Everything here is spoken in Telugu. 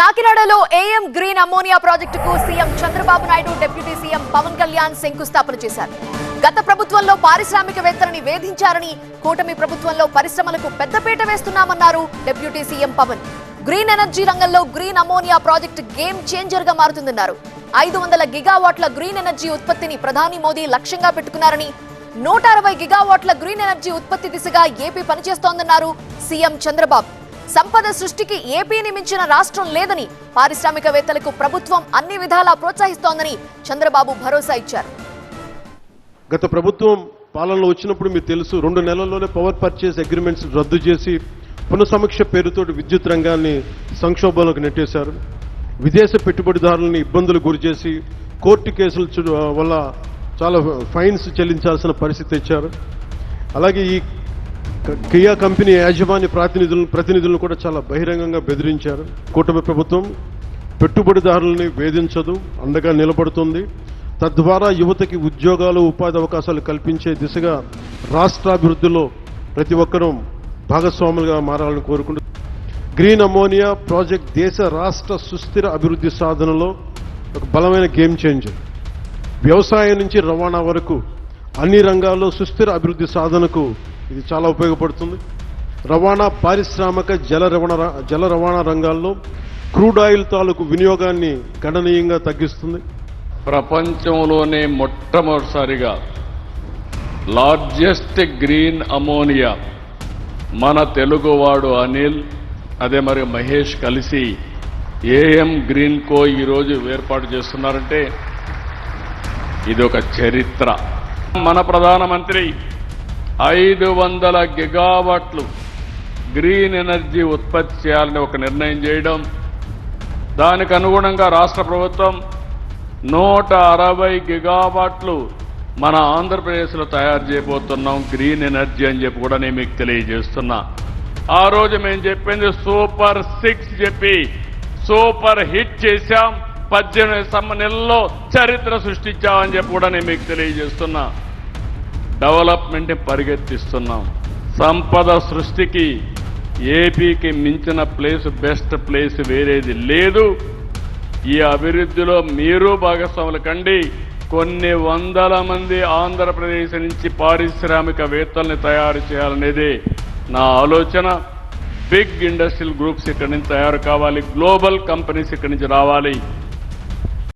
కాకినాడలో ఏఎం గ్రీన్ అమ్మోనియా ప్రాజెక్టుకు CM Chandrababu Naidu deputy CM Pawan Kalyan శంకుస్థాపన చేశారు. గత ప్రభుత్వంలో పారిశ్రామికవేత్తలని వేధించారని కూటమి ప్రభుత్వంలో పరిశ్రమలకు పెద్దపీట వేస్తున్నామన్నారు deputy CM Pawan. Green energy రంగంలో గ్రీన్ అమ్మోనియా ప్రాజెక్టు గేమ్ చేంజర్గా మారుతుందన్నారు. ఐదు వందల గిగావాట్ల గ్రీన్ ఎనర్జీ ఉత్పత్తిని ప్రధాని మోదీ లక్ష్యంగా పెట్టుకున్నారని నూట అరవై గిగావాట్ల గ్రీన్ ఎనర్జీ ఉత్పత్తి దిశగా ఏపీ పనిచేస్తోందన్నారు సీఎం చంద్రబాబు. సంపద సృష్టికి ఏపీని మించిన రాష్ట్రం లేదని పారిశ్రామికవేత్తలకు ప్రభుత్వం అన్ని విధాలా ప్రోత్సహిస్తోందని చంద్రబాబు భరోసా ఇచ్చారు. గత ప్రభుత్వం పాలనలో వచ్చినప్పుడు మీకు తెలుసు రెండు నెలల్లోనే పవర్ పర్చేస్ అగ్రిమెంట్స్ రద్దు చేసి పునఃసమీక్ష పేరుతో విద్యుత్ రంగాన్ని సంక్షోభంలోకి నెట్టేశారు. విదేశ పెట్టుబడిదారులని ఇబ్బందులు గురిచేసి కోర్టు కేసుల వల్ల చాలా ఫైన్స్ చెల్లించాల్సిన పరిస్థితి తెచ్చారు. అలాగే ఈ కియా కంపెనీ యాజమాన్య ప్రాతినిధులను ప్రతినిధులను కూడా చాలా బహిరంగంగా బెదిరించారు. కూటమి ప్రభుత్వం పెట్టుబడిదారులని వేధించదు అండగా నిలబడుతుంది. తద్వారా యువతకి ఉద్యోగాలు ఉపాధి అవకాశాలు కల్పించే దిశగా రాష్ట్రాభివృద్ధిలో ప్రతి ఒక్కరూ భాగస్వాములుగా మారాలని కోరుకుంటూ గ్రీన్ అమోనియా ప్రాజెక్ట్ దేశ రాష్ట్ర సుస్థిర అభివృద్ధి సాధనలో ఒక బలమైన గేమ్ చేంజర్. వ్యవసాయం నుంచి రవాణా వరకు అన్ని రంగాల్లో సుస్థిర అభివృద్ధి సాధనకు ఇది చాలా ఉపయోగపడుతుంది. రవాణా పారిశ్రామిక జల రవాణా జల రవాణా రంగాల్లో క్రూడ్ ఆయిల్ తాలూకు వినియోగాన్ని గణనీయంగా తగ్గిస్తుంది. ప్రపంచంలోనే మొట్టమొదటిసారిగా లార్జెస్ట్ గ్రీన్ అమోనియా మన తెలుగువాడు అనిల్ అదే మరి మహేష్ కలిసి ఏఎం గ్రీన్ కో ఈరోజు ఏర్పాటు చేస్తున్నారంటే ఇది ఒక చరిత్ర. మన ప్రధానమంత్రి ఐదు వందల గిగావాట్లు గ్రీన్ ఎనర్జీ ఉత్పత్తి చేయాలని ఒక నిర్ణయం చేయడం దానికి అనుగుణంగా రాష్ట్ర ప్రభుత్వం నూట అరవై గిగావాట్లు మన ఆంధ్రప్రదేశ్లో తయారు చేయబోతున్నాం గ్రీన్ ఎనర్జీ అని చెప్పి కూడా నేను మీకు తెలియజేస్తున్నా. ఆ రోజు మేము చెప్పింది సూపర్ సిక్స్ చెప్పి సూపర్ హిట్ చేశాం. పద్దెనిమిది సమ్మ నెలల్లో చరిత్ర సృష్టించామని చెప్పి కూడా నేను మీకు తెలియజేస్తున్నా. డెవలప్మెంట్ పరిగెత్తిస్తున్నాం. సంపద సృష్టికి ఏపీకి మించిన ప్లేస్ బెస్ట్ ప్లేస్ వేరేది లేదు. ఈ అభివృద్ధిలో మీరు భాగస్వాములు కండి. కొన్ని వందల మంది ఆంధ్రప్రదేశ్ నుంచి పారిశ్రామికవేత్తల్ని తయారు చేయాలనేది నా ఆలోచన. బిగ్ ఇండస్ట్రియల్ గ్రూప్స్ ఇక్కడి నుంచి తయారు కావాలి. గ్లోబల్ కంపెనీస్ ఇక్కడి నుంచి రావాలి.